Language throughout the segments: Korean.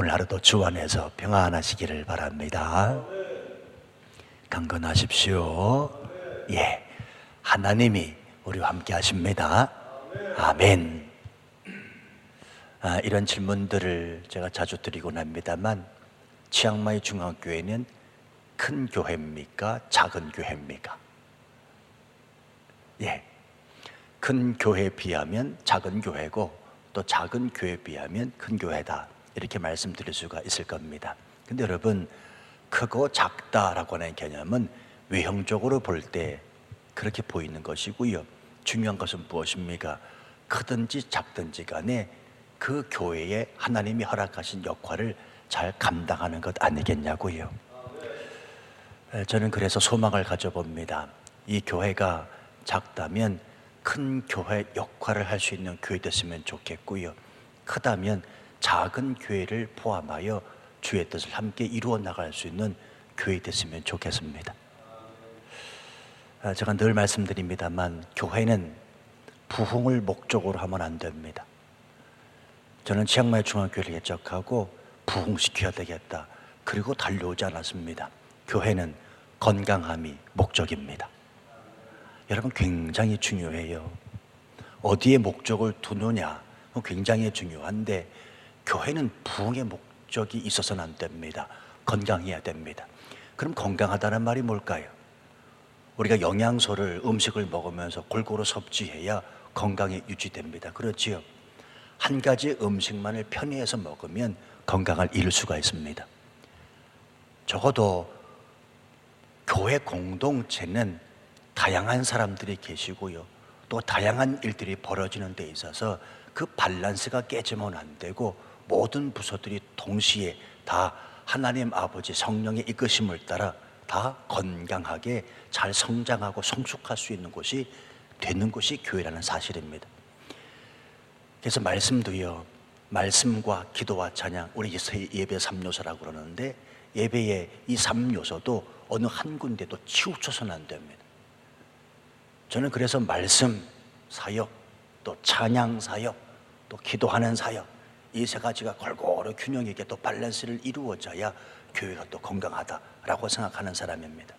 오늘 하루도 주 안에서 평안하시기를 바랍니다. 강건하십시오. 예. 하나님이 우리와 함께 하십니다. 아멘. 아, 이런 질문들을 제가 자주 드리곤 합니다만, 치앙마이 중앙교회는 큰 교회입니까? 작은 교회입니까? 예. 큰 교회에 비하면 작은 교회고, 또 작은 교회에 비하면 큰 교회다. 이렇게 말씀드릴 수가 있을 겁니다. 근데 여러분, 크고 작다라고 하는 개념은 외형적으로 볼 때 그렇게 보이는 것이고요. 중요한 것은 무엇입니까? 크든지 작든지 간에 그 교회에 하나님이 허락하신 역할을 잘 감당하는 것 아니겠냐고요. 에, 저는 그래서 소망을 가져봅니다. 이 교회가 작다면 큰 교회 역할을 할 수 있는 교회 됐으면 좋겠고요. 크다면 작은 교회를 포함하여 주의 뜻을 함께 이루어 나갈 수 있는 교회 됐으면 좋겠습니다. 아, 제가 늘 말씀드립니다만 교회는 부흥을 목적으로 하면 안 됩니다. 저는 치앙마이 중앙교회를 개척하고 부흥시켜야 되겠다. 그리고 달려오지 않았습니다. 교회는 건강함이 목적입니다. 여러분 굉장히 중요해요. 어디에 목적을 두느냐 굉장히 중요한데 교회는 부흥의 목적이 있어서는 안 됩니다. 건강해야 됩니다. 그럼 건강하다는 말이 뭘까요? 우리가 영양소를 음식을 먹으면서 골고루 섭취해야 건강이 유지됩니다. 그렇지요? 한 가지 음식만을 편의해서 먹으면 건강을 잃을 수가 있습니다. 적어도 교회 공동체는 다양한 사람들이 계시고요. 또 다양한 일들이 벌어지는 데 있어서 그 밸런스가 깨지면 안 되고 모든 부서들이 동시에 다 하나님 아버지 성령의 이끄심을 따라 다 건강하게 잘 성장하고 성숙할 수 있는 곳이 되는 곳이 교회라는 사실입니다. 그래서 말씀도요. 말씀과 기도와 찬양 우리 예배 3요소라고 그러는데 예배의 이 3요소도 어느 한 군데도 치우쳐서는 안 됩니다. 저는 그래서 말씀 사역 또 찬양 사역 또 기도하는 사역 이 세 가지가 골고루 균형 있게 또 밸런스를 이루어져야 교회가 또 건강하다라고 생각하는 사람입니다.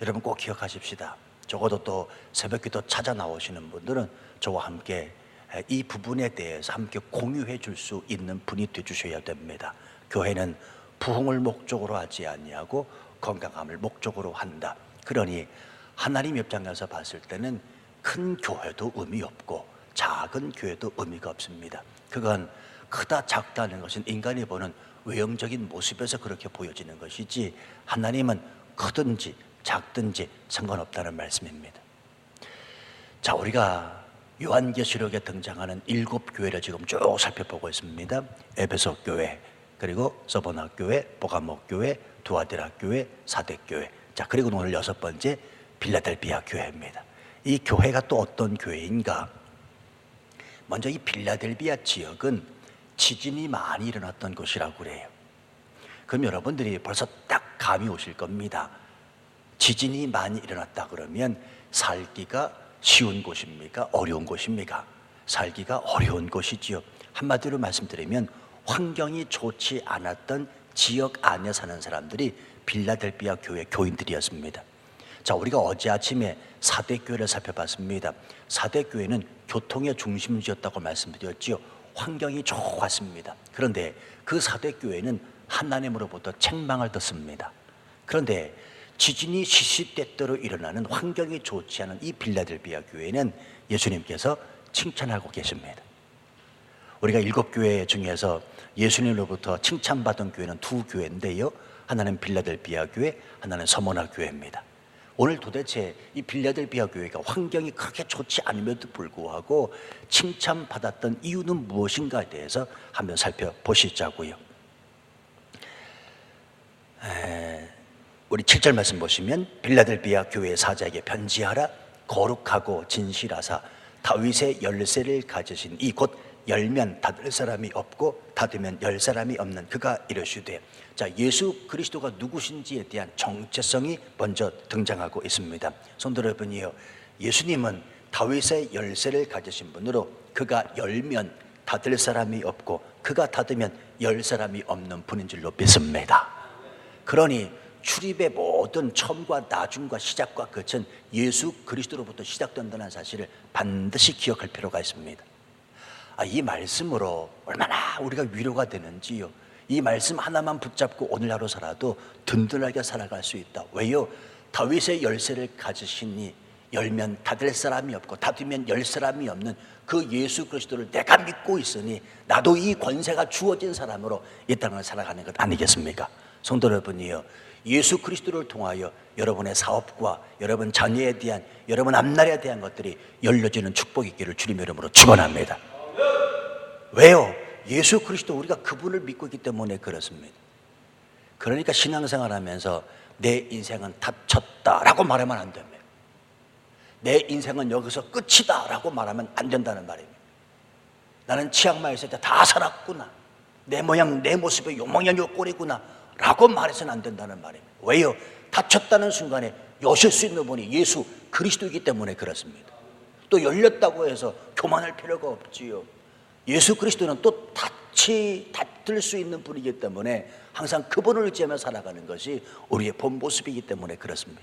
여러분 꼭 기억하십시다. 적어도 또 새벽기도 찾아 나오시는 분들은 저와 함께 이 부분에 대해서 함께 공유해 줄 수 있는 분이 되 주셔야 됩니다. 교회는 부흥을 목적으로 하지 아니하고 건강함을 목적으로 한다. 그러니 하나님 입장에서 봤을 때는 큰 교회도 의미 없고 작은 교회도 의미가 없습니다. 그건 크다 작다는 것은 인간이 보는 외형적인 모습에서 그렇게 보여지는 것이지 하나님은 크든지 작든지 상관없다는 말씀입니다. 자, 우리가 요한계시록에 등장하는 일곱 교회를 지금 쭉 살펴보고 있습니다. 에베소 교회, 그리고 서보나 교회, 보가목 교회, 두아디라 교회, 사대 교회. 자, 그리고 오늘 여섯 번째 빌라델비아 교회입니다. 이 교회가 또 어떤 교회인가? 먼저 이 빌라델비아 지역은 지진이 많이 일어났던 곳이라고 그래요. 그럼 여러분들이 벌써 딱 감이 오실 겁니다. 지진이 많이 일어났다 그러면 살기가 쉬운 곳입니까? 어려운 곳입니까? 살기가 어려운 곳이지요. 한마디로 말씀드리면 환경이 좋지 않았던 지역 안에 사는 사람들이 빌라델비아 교회 교인들이었습니다. 자, 우리가 어제 아침에 사대 교회를 살펴봤습니다. 사대 교회는 교통의 중심지였다고 말씀드렸지요. 환경이 좋았습니다. 그런데 그 사대 교회는 하나님으로부터 책망을 듣습니다. 그런데 지진이 시시때때로 일어나는 환경이 좋지 않은 이 빌라델비아 교회는 예수님께서 칭찬하고 계십니다. 우리가 일곱 교회 중에서 예수님으로부터 칭찬받은 교회는 두 교회인데요. 하나는 빌라델비아 교회, 하나는 서모나 교회입니다. 오늘 도대체 이 빌라델비아 교회가 환경이 그렇게 좋지 않음에도 불구하고 칭찬받았던 이유는 무엇인가에 대해서 한번 살펴보시자고요. 에, 우리 7절 말씀 보시면 빌라델비아 교회 사자에게 편지하라 거룩하고 진실하사 다윗의 열쇠를 가지신 이곧 열면 닫을 사람이 없고 닫으면 열 사람이 없는 그가 이러시되 자 예수 그리스도가 누구신지에 대한 정체성이 먼저 등장하고 있습니다. 성도 여러분이요 예수님은 다윗의 열쇠를 가지신 분으로 그가 열면 닫을 사람이 없고 그가 닫으면 열 사람이 없는 분인 줄로 믿습니다. 그러니 출입의 모든 처음과 나중과 시작과 끝은 예수 그리스도로부터 시작된다는 사실을 반드시 기억할 필요가 있습니다. 아, 이 말씀으로 얼마나 우리가 위로가 되는지요. 이 말씀 하나만 붙잡고 오늘 하루 살아도 든든하게 살아갈 수 있다. 왜요? 다윗의 열쇠를 가지시니 열면 닫을 사람이 없고 닫으면 열 사람이 없는 그 예수 그리스도를 내가 믿고 있으니 나도 이 권세가 주어진 사람으로 이 땅을 살아가는 것 아니겠습니까? 성도 여러분이요. 예수 그리스도를 통하여 여러분의 사업과 여러분 자녀에 대한 여러분 앞날에 대한 것들이 열려지는 축복이 있기를 주님 이름으로 축원합니다. 왜요? 예수 그리스도 우리가 그분을 믿고 있기 때문에 그렇습니다. 그러니까 신앙생활 하면서 내 인생은 닫혔다라고 말하면 안 됩니다. 내 인생은 여기서 끝이다라고 말하면 안 된다는 말입니다. 나는 치약마에 있을 때 다 살았구나. 내 모양, 내 모습이 요모양 요꼴이구나. 라고 말해서는 안 된다는 말입니다. 왜요? 닫혔다는 순간에 여실 수 있는 분이 예수 그리스도이기 때문에 그렇습니다. 또 열렸다고 해서 교만할 필요가 없지요. 예수 그리스도는 또 닫히, 닫을 수 있는 분이기 때문에 항상 그분을 의지하며 살아가는 것이 우리의 본 모습이기 때문에 그렇습니다.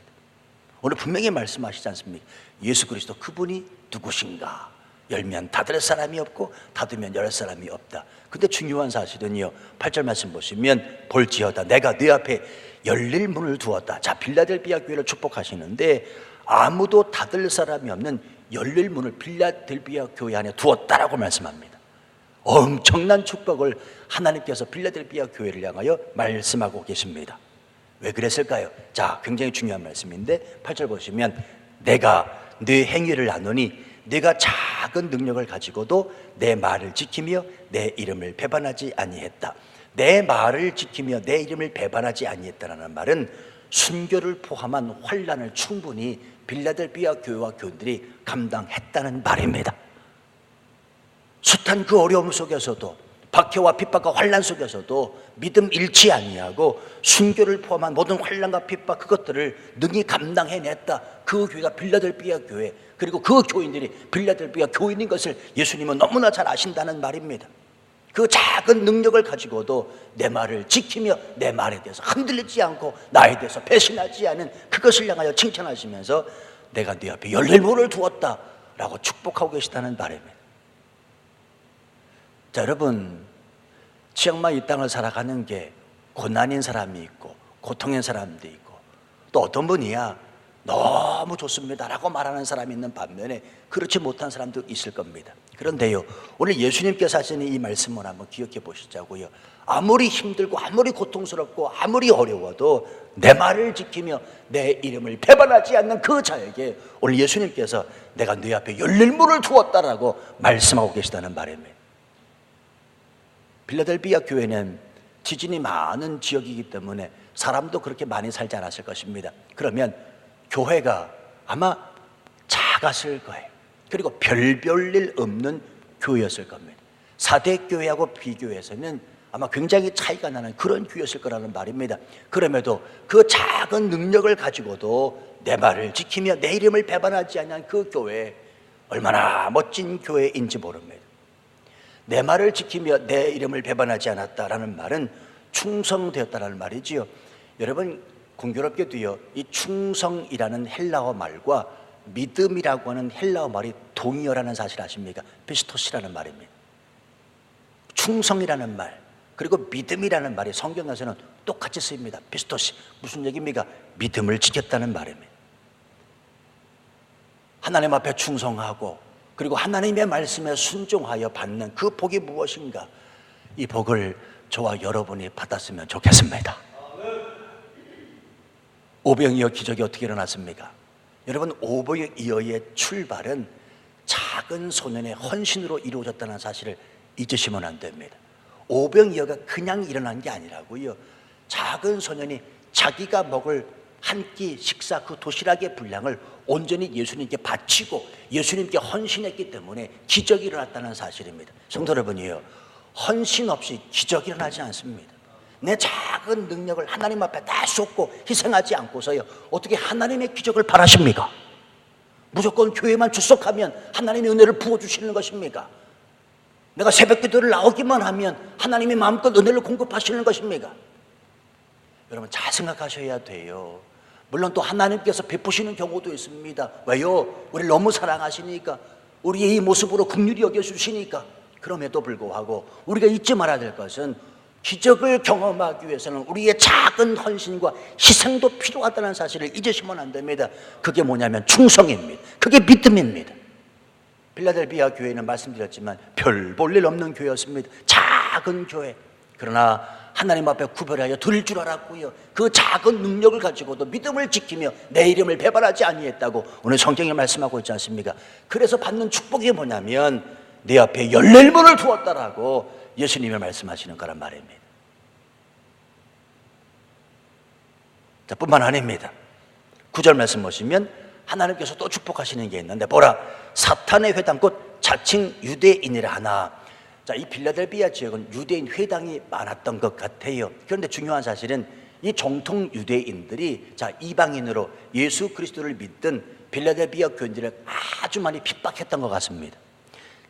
오늘 분명히 말씀하시지 않습니까? 예수 그리스도 그분이 누구신가? 열면 닫을 사람이 없고 닫으면 열 사람이 없다. 근데 중요한 사실은요. 8절 말씀 보시면 볼지어다 내가 네 앞에 열릴 문을 두었다. 자, 빌라델비아 교회를 축복하시는데 아무도 닫을 사람이 없는 열릴 문을 빌라델비아 교회 안에 두었다라고 말씀합니다. 엄청난 축복을 하나님께서 빌라델비아 교회를 향하여 말씀하고 계십니다. 왜 그랬을까요? 자, 굉장히 중요한 말씀인데 8절 보시면 내가 네 행위를 아노니 네가 작은 능력을 가지고도 내 말을 지키며 내 이름을 배반하지 아니했다. 내 말을 지키며 내 이름을 배반하지 아니했다라는 말은 순교를 포함한 환란을 충분히 빌라델비아 교회와 교인들이 감당했다는 말입니다. 숱한 그 어려움 속에서도 박해와 핍박과 환란 속에서도 믿음 잃지 아니하고 순교를 포함한 모든 환란과 핍박 그것들을 능히 감당해냈다. 그 교회가 빌라델비아 교회 그리고 그 교인들이 빌라델비아 교인인 것을 예수님은 너무나 잘 아신다는 말입니다. 그 작은 능력을 가지고도 내 말을 지키며 내 말에 대해서 흔들리지 않고 나에 대해서 배신하지 않은 그것을 향하여 칭찬하시면서 내가 네 앞에 열릴 문을 두었다라고 축복하고 계시다는 말입니다. 자, 여러분, 치앙마이 이 땅을 살아가는 게 고난인 사람이 있고, 고통인 사람도 있고, 또 어떤 분이야, 너무 좋습니다라고 말하는 사람이 있는 반면에 그렇지 못한 사람도 있을 겁니다. 그런데요, 오늘 예수님께서 하시는 이 말씀을 한번 기억해 보시자고요. 아무리 힘들고, 아무리 고통스럽고, 아무리 어려워도 내 말을 지키며 내 이름을 배반하지 않는 그 자에게 오늘 예수님께서 내가 네 앞에 열릴 문을 두었다라고 말씀하고 계시다는 말입니다. 빌라델비아 교회는 지진이 많은 지역이기 때문에 사람도 그렇게 많이 살지 않았을 것입니다. 그러면 교회가 아마 작았을 거예요. 그리고 별별 일 없는 교회였을 겁니다. 사대 교회하고 비교해서는 아마 굉장히 차이가 나는 그런 교회였을 거라는 말입니다. 그럼에도 그 작은 능력을 가지고도 내 말을 지키며 내 이름을 배반하지 않는 그 교회 얼마나 멋진 교회인지 모릅니다. 내 말을 지키며 내 이름을 배반하지 않았다라는 말은 충성되었다라는 말이지요. 여러분 공교롭게도요. 이 충성이라는 헬라어 말과 믿음이라고 하는 헬라어 말이 동의어라는 사실 아십니까? 피스토시라는 말입니다. 충성이라는 말 그리고 믿음이라는 말이 성경에서는 똑같이 쓰입니다. 피스토시 무슨 얘기입니까? 믿음을 지켰다는 말입니다. 하나님 앞에 충성하고 그리고 하나님의 말씀에 순종하여 받는 그 복이 무엇인가? 이 복을 저와 여러분이 받았으면 좋겠습니다. 오병이어 기적이 어떻게 일어났습니까? 여러분 오병이어의 출발은 작은 소년의 헌신으로 이루어졌다는 사실을 잊으시면 안 됩니다. 오병이어가 그냥 일어난 게 아니라고요. 작은 소년이 자기가 먹을 한 끼 식사 그 도시락의 분량을 온전히 예수님께 바치고 예수님께 헌신했기 때문에 기적이 일어났다는 사실입니다. 성도 여러분이요. 헌신 없이 기적이 일어나지 않습니다. 내 작은 능력을 하나님 앞에 다 쏟고 희생하지 않고서요. 어떻게 하나님의 기적을 바라십니까? 무조건 교회만 출석하면 하나님의 은혜를 부어주시는 것입니까? 내가 새벽 기도를 나오기만 하면 하나님이 마음껏 은혜를 공급하시는 것입니까? 여러분 잘 생각하셔야 돼요. 물론 또 하나님께서 베푸시는 경우도 있습니다. 왜요? 우리를 너무 사랑하시니까 우리의 이 모습으로 긍휼히 여겨 주시니까 그럼에도 불구하고 우리가 잊지 말아야 될 것은 기적을 경험하기 위해서는 우리의 작은 헌신과 희생도 필요하다는 사실을 잊으시면 안 됩니다. 그게 뭐냐면 충성입니다. 그게 믿음입니다. 빌라델비아 교회는 말씀드렸지만 별 볼 일 없는 교회였습니다. 작은 교회. 그러나 하나님 앞에 구별하여 드릴 줄 알았고요. 그 작은 능력을 가지고도 믿음을 지키며 내 이름을 배반하지 아니했다고 오늘 성경에 말씀하고 있지 않습니까? 그래서 받는 축복이 뭐냐면 내 앞에 열릴 문을 두었다라고 예수님이 말씀하시는 거란 말입니다. 자, 뿐만 아닙니다. 구절 말씀 보시면 하나님께서 또 축복하시는 게 있는데 보라 사탄의 회당 곧 자칭 유대인이라 하나 자, 이 빌라델비아 지역은 유대인 회당이 많았던 것 같아요. 그런데 중요한 사실은 이 정통 유대인들이 자, 이방인으로 예수 그리스도를 믿던 빌라델비아 교인들을 아주 많이 핍박했던 것 같습니다.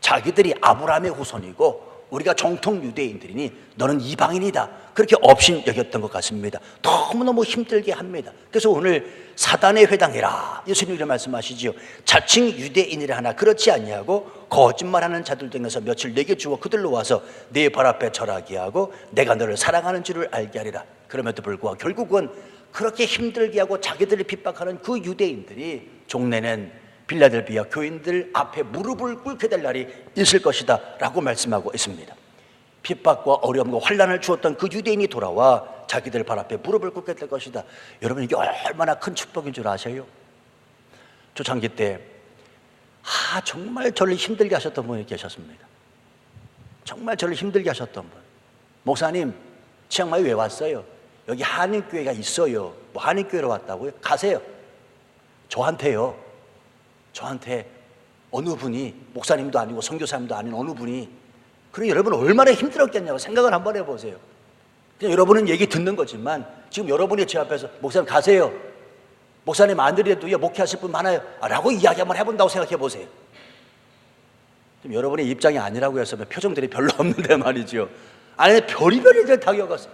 자기들이 아브라함의 후손이고 우리가 정통 유대인들이니 너는 이방인이다. 그렇게 업신 여겼던 것 같습니다. 너무너무 힘들게 합니다. 그래서 오늘 사단의 회당이라 예수님이 말씀하시지요. 자칭 유대인이라 하나 그렇지 아니하고 거짓말하는 자들 중에서 며칠 내게 주어 그들로 와서 내발 앞에 절하게 하고 내가 너를 사랑하는 줄을 알게 하리라. 그럼에도 불구하고 결국은 그렇게 힘들게 하고 자기들을 핍박하는 그 유대인들이 종래는 빌라델비아 교인들 앞에 무릎을 꿇게 될 날이 있을 것이다 라고 말씀하고 있습니다. 핍박과 어려움과 환란을 주었던 그 유대인이 돌아와 자기들 발 앞에 무릎을 꿇게 될 것이다. 여러분 이게 얼마나 큰 축복인 줄 아세요? 초창기 때 아, 정말 저를 힘들게 하셨던 분이 계셨습니다. 정말 저를 힘들게 하셨던 분. 목사님, 치앙마이 왜 왔어요? 여기 한인교회가 있어요. 뭐 한인교회로 왔다고요? 가세요. 저한테요. 저한테 어느 분이 목사님도 아니고 선교사님도 아닌 어느 분이 그래 여러분 얼마나 힘들었겠냐고 생각을 한번 해보세요. 그냥 여러분은 얘기 듣는 거지만 지금 여러분이 제 앞에서 목사님 가세요. 목사님 안 드려도요 목회하실 분 많아요. 아, 라고 이야기 한번 해본다고 생각해 보세요. 지금 여러분의 입장이 아니라고 해서 표정들이 별로 없는데 말이죠. 안에 별이별 일들 다 겪었어요.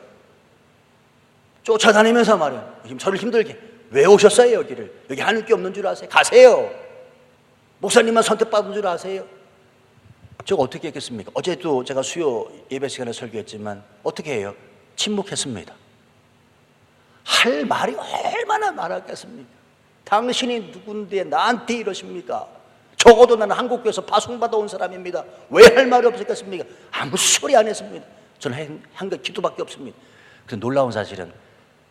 쫓아다니면서 말이에요. 지금 저를 힘들게 왜 오셨어요 여기를? 여기 하는 게 없는 줄 아세요? 가세요. 목사님만 선택받은 줄 아세요? 제가 어떻게 했겠습니까? 어제도 제가 수요 예배 시간에 설교했지만 어떻게 해요? 침묵했습니다. 할 말이 얼마나 많았겠습니까? 당신이 누군데 나한테 이러십니까? 적어도 나는 한국교회에서 파송받아 온 사람입니다. 왜 할 말이 없었겠습니까? 아무 소리 안 했습니다. 저는 한게 기도밖에 없습니다. 그 놀라운 사실은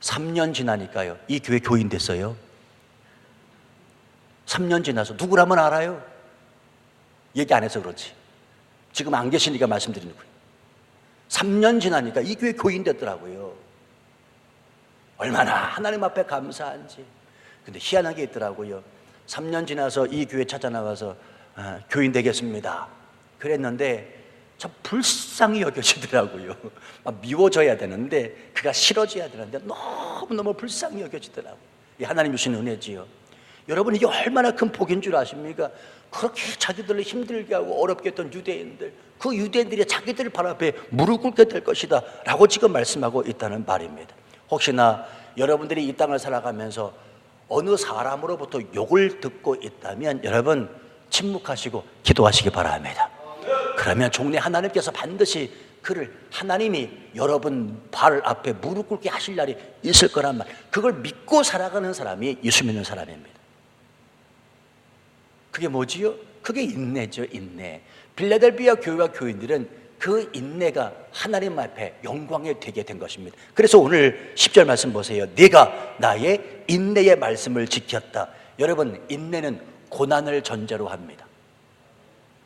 3년 지나니까요. 이 교회 교인 됐어요. 3년 지나서 누구라면 알아요? 얘기 안 해서 그렇지. 지금 안 계시니까 말씀드리는 거예요. 3년 지나니까 이 교회 교인 됐더라고요. 얼마나 하나님 앞에 감사한지. 근데 희한한 게 있더라고요. 3년 지나서 이 교회 찾아나가서 아, 교인 되겠습니다. 그랬는데 참 불쌍히 여겨지더라고요. 막 미워져야 되는데 그가 싫어져야 되는데 너무너무 불쌍히 여겨지더라고요. 이 하나님 주신 은혜지요. 여러분 이게 얼마나 큰 복인 줄 아십니까? 그렇게 자기들을 힘들게 하고 어렵게 했던 유대인들 그 유대인들이 자기들 발 앞에 무릎 꿇게 될 것이다 라고 지금 말씀하고 있다는 말입니다. 혹시나 여러분들이 이 땅을 살아가면서 어느 사람으로부터 욕을 듣고 있다면 여러분 침묵하시고 기도하시기 바랍니다. 그러면 종래 하나님께서 반드시 그를 하나님이 여러분 발 앞에 무릎 꿇게 하실 날이 있을 거란 말. 그걸 믿고 살아가는 사람이 예수 믿는 사람입니다 그게 뭐지요? 그게 인내죠, 인내. 빌라델비아 교회와 교인들은 그 인내가 하나님 앞에 영광에 되게 된 것입니다. 그래서 오늘 10절 말씀 보세요. 네가 나의 인내의 말씀을 지켰다. 여러분, 인내는 고난을 전제로 합니다.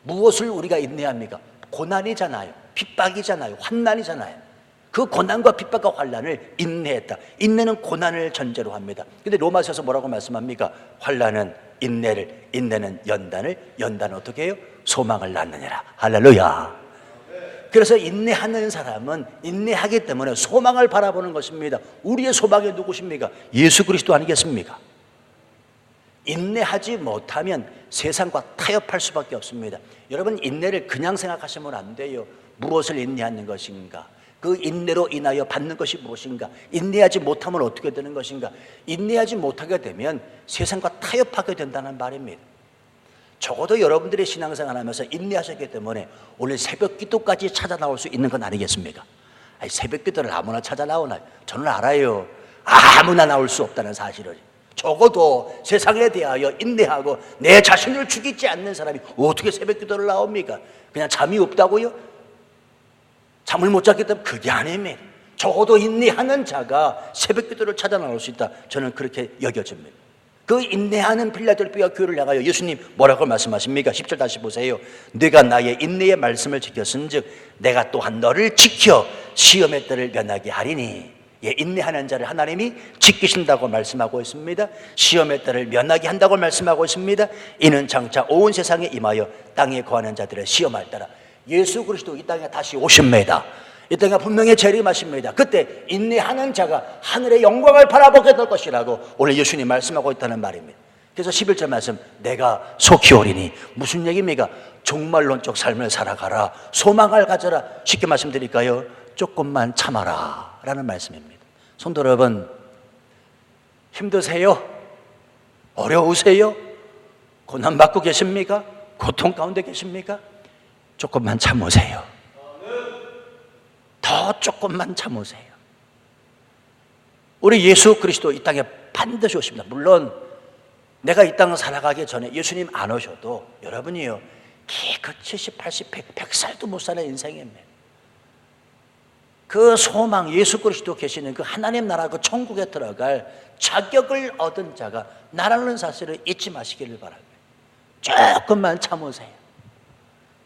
무엇을 우리가 인내합니까? 고난이잖아요. 핍박이잖아요. 환난이잖아요. 그 고난과 핍박과 환난을 인내했다. 인내는 고난을 전제로 합니다. 근데 로마서에서 뭐라고 말씀합니까? 환난은 인내를, 인내는 연단을, 연단은 어떻게 해요? 소망을 낳느니라. 할렐루야. 그래서 인내하는 사람은 인내하기 때문에 소망을 바라보는 것입니다. 우리의 소망이 누구십니까? 예수 그리스도 아니겠습니까? 인내하지 못하면 세상과 타협할 수밖에 없습니다. 여러분 인내를 그냥 생각하시면 안 돼요. 무엇을 인내하는 것인가? 그 인내로 인하여 받는 것이 무엇인가? 인내하지 못하면 어떻게 되는 것인가? 인내하지 못하게 되면 세상과 타협하게 된다는 말입니다. 적어도 여러분들의 신앙생활 하면서 인내하셨기 때문에 오늘 새벽 기도까지 찾아 나올 수 있는 건 아니겠습니까? 아니, 새벽 기도를 아무나 찾아 나오나요? 저는 알아요. 아무나 나올 수 없다는 사실을. 적어도 세상에 대하여 인내하고 내 자신을 죽이지 않는 사람이 어떻게 새벽 기도를 나옵니까? 그냥 잠이 없다고요? 잠을 못 잤기 때문에 그게 아닙니다. 적어도 인내하는 자가 새벽 기도를 찾아 나올 수 있다. 저는 그렇게 여겨집니다. 그 인내하는 필라델피아 교회를 향하여 예수님 뭐라고 말씀하십니까? 10절 다시 보세요. 네가 나의 인내의 말씀을 지켰은즉 내가 또한 너를 지켜 시험의 때를 면하게 하리니. 예, 인내하는 자를 하나님이 지키신다고 말씀하고 있습니다. 시험의 때를 면하게 한다고 말씀하고 있습니다. 이는 장차 온 세상에 임하여 땅에 거하는 자들을 시험할 따라 예수 그리스도 이 땅에 다시 오십니다. 이 땅에 분명히 재림하십니다. 그때 인내하는 자가 하늘의 영광을 바라보게 될 것이라고 오늘 예수님 말씀하고 있다는 말입니다. 그래서 11절 말씀 내가 속히 오리니 무슨 얘기입니까? 종말론적 삶을 살아가라 소망을 가져라 쉽게 말씀드릴까요? 조금만 참아라 라는 말씀입니다. 성도 여러분 힘드세요? 어려우세요? 고난받고 계십니까? 고통 가운데 계십니까? 조금만 참으세요. 더 조금만 참으세요. 우리 예수 그리스도 이 땅에 반드시 오십니다. 물론 내가 이 땅을 살아가기 전에 예수님 안 오셔도 여러분이요 기껏 70, 80, 100, 100살도 못 사는 인생입니다. 그 소망 예수 그리스도 계시는 그 하나님 나라 그 천국에 들어갈 자격을 얻은 자가 나라는 사실을 잊지 마시기를 바랍니다. 조금만 참으세요.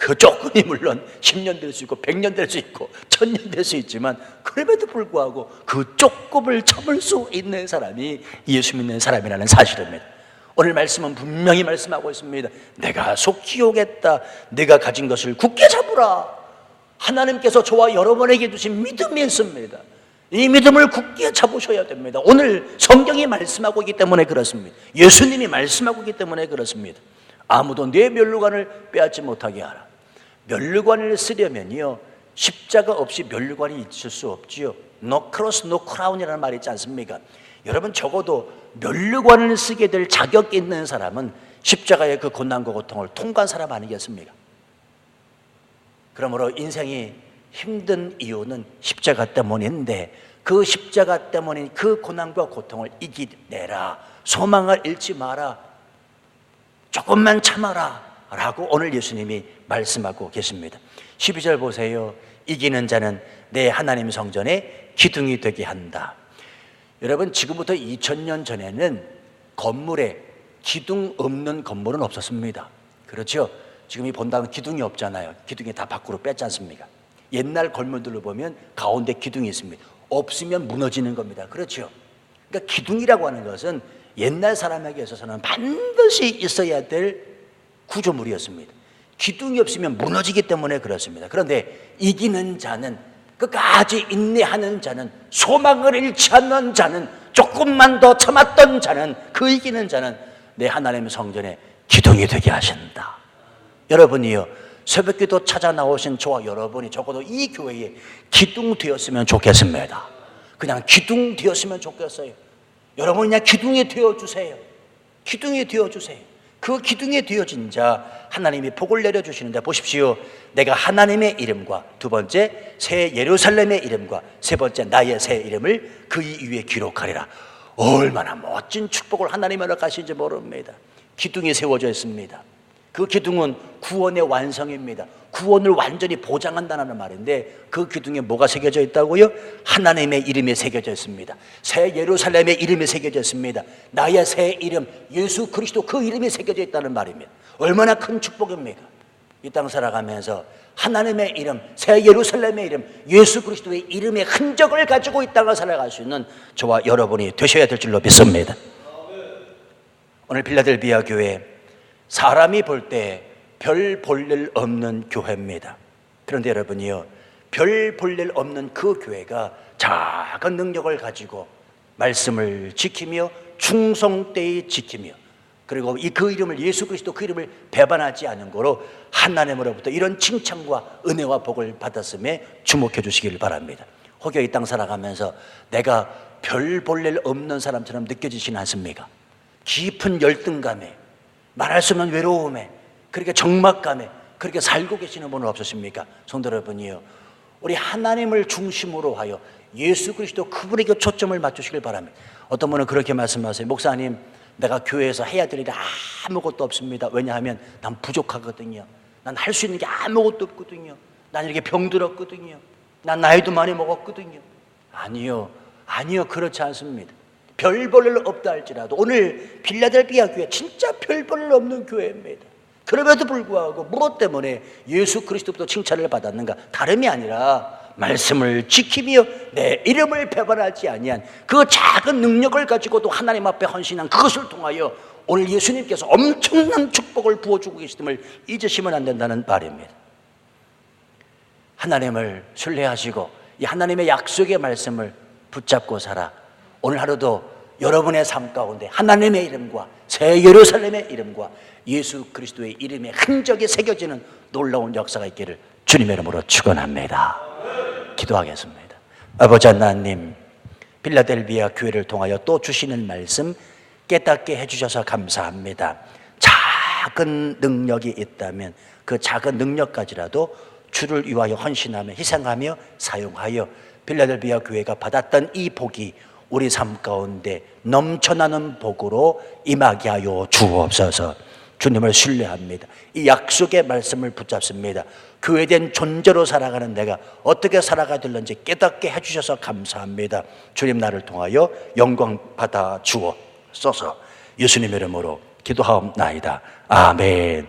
그 조금이 물론 10년 될 수 있고 100년 될 수 있고 1000년 될 수 있지만 그럼에도 불구하고 그 조금을 참을 수 있는 사람이 예수 믿는 사람이라는 사실입니다. 오늘 말씀은 분명히 말씀하고 있습니다. 내가 속히 오겠다. 내가 가진 것을 굳게 잡으라. 하나님께서 저와 여러분에게 주신 믿음이 있습니다. 이 믿음을 굳게 잡으셔야 됩니다. 오늘 성경이 말씀하고 있기 때문에 그렇습니다. 예수님이 말씀하고 있기 때문에 그렇습니다. 아무도 내 멸류관을 빼앗지 못하게 하라. 멸류관을 쓰려면요. 십자가 없이 멸류관이 있을 수 없지요. No cross, no crown이라는 말이 있지 않습니까? 여러분 적어도 멸류관을 쓰게 될 자격 있는 사람은 십자가의 그 고난과 고통을 통과한 사람 아니겠습니까? 그러므로 인생이 힘든 이유는 십자가 때문인데 그 십자가 때문인 그 고난과 고통을 이기내라. 소망을 잃지 마라. 조금만 참아라. 라고 오늘 예수님이 말씀하고 계십니다. 12절 보세요. 이기는 자는 내 하나님 성전에 기둥이 되게 한다. 여러분, 지금부터 2000년 전에는 건물에 기둥 없는 건물은 없었습니다. 그렇죠? 지금 이 본다면 기둥이 없잖아요. 기둥이 다 밖으로 뺐지 않습니까? 옛날 건물들로 보면 가운데 기둥이 있습니다. 없으면 무너지는 겁니다. 그렇죠? 그러니까 기둥이라고 하는 것은 옛날 사람에게 있어서는 반드시 있어야 될 구조물이었습니다. 기둥이 없으면 무너지기 때문에 그렇습니다. 그런데 이기는 자는 끝까지 인내하는 자는 소망을 잃지 않는 자는 조금만 더 참았던 자는 그 이기는 자는 내 하나님의 성전에 기둥이 되게 하신다. 여러분이요 새벽 기도 찾아 나오신 저와 여러분이 적어도 이 교회에 기둥 되었으면 좋겠습니다. 그냥 기둥 되었으면 좋겠어요. 여러분 그냥 기둥이 되어 주세요. 기둥이 되어 주세요. 그 기둥이 되어진 자 하나님이 복을 내려 주시는데 보십시오. 내가 하나님의 이름과 두 번째 새 예루살렘의 이름과 세 번째 나의 새 이름을 그 위에 기록하리라. 얼마나 멋진 축복을 하나님이 허락하신지 모릅니다. 기둥이 세워져 있습니다. 그 기둥은 구원의 완성입니다. 구원을 완전히 보장한다는 말인데 그 기둥에 뭐가 새겨져 있다고요? 하나님의 이름이 새겨져 있습니다. 새 예루살렘의 이름이 새겨져 있습니다. 나의 새 이름 예수 그리스도 그 이름이 새겨져 있다는 말입니다. 얼마나 큰 축복입니까? 이 땅 살아가면서 하나님의 이름, 새 예루살렘의 이름, 예수 그리스도의 이름의 흔적을 가지고 이 땅을 살아갈 수 있는 저와 여러분이 되셔야 될 줄로 믿습니다. 오늘 빌라델비아 교회 사람이 볼때 별 볼 일 없는 교회입니다. 그런데 여러분이요, 별 볼 일 없는 그 교회가 작은 능력을 가지고 말씀을 지키며 충성되이 지키며 그리고 이 그 이름을 예수 그리스도 그 이름을 배반하지 않은 거로 하나님으로부터 이런 칭찬과 은혜와 복을 받았음에 주목해 주시길 바랍니다. 혹여 이 땅 살아가면서 내가 별 볼 일 없는 사람처럼 느껴지시는 않습니까? 깊은 열등감에 말할 수 없는 외로움에 그렇게 적막감에 그렇게 살고 계시는 분은 없으십니까? 성도 여러분이요. 우리 하나님을 중심으로 하여 예수 그리스도 그분에게 초점을 맞추시길 바랍니다. 어떤 분은 그렇게 말씀하세요. 목사님, 내가 교회에서 해야 될 일이 아무것도 없습니다. 왜냐하면 난 부족하거든요. 난 할 수 있는 게 아무것도 없거든요. 난 이렇게 병들었거든요. 난 나이도 많이 먹었거든요. 아니요. 아니요. 그렇지 않습니다. 별 볼일 없다 할지라도 오늘 빌라델비아 교회 진짜 별 볼일 없는 교회입니다. 그럼에도 불구하고 무엇 때문에 예수 그리스도부터 칭찬을 받았는가? 다름이 아니라 말씀을 지키며 내 이름을 배반하지 아니한 그 작은 능력을 가지고도 하나님 앞에 헌신한 그것을 통하여 오늘 예수님께서 엄청난 축복을 부어주고 계심을 잊으시면 안 된다는 말입니다. 하나님을 신뢰하시고 이 하나님의 약속의 말씀을 붙잡고 살아 오늘 하루도 여러분의 삶 가운데 하나님의 이름과 새 예루살렘의 이름과 예수 그리스도의 이름의 흔적이 새겨지는 놀라운 역사가 있기를 주님의 이름으로 축원합니다. 기도하겠습니다. 아버지 하나님, 빌라델비아 교회를 통하여 또 주시는 말씀 깨닫게 해주셔서 감사합니다. 작은 능력이 있다면 그 작은 능력까지라도 주를 위하여 헌신하며 희생하며 사용하여 빌라델비아 교회가 받았던 이 복이 우리 삶 가운데 넘쳐나는 복으로 임하게 하여 주옵소서. 주님을 신뢰합니다. 이 약속의 말씀을 붙잡습니다. 교회된 존재로 살아가는 내가 어떻게 살아가야 될는지 깨닫게 해주셔서 감사합니다. 주님 나를 통하여 영광 받아 주옵소서. 예수님 이름으로 기도하옵나이다. 아멘.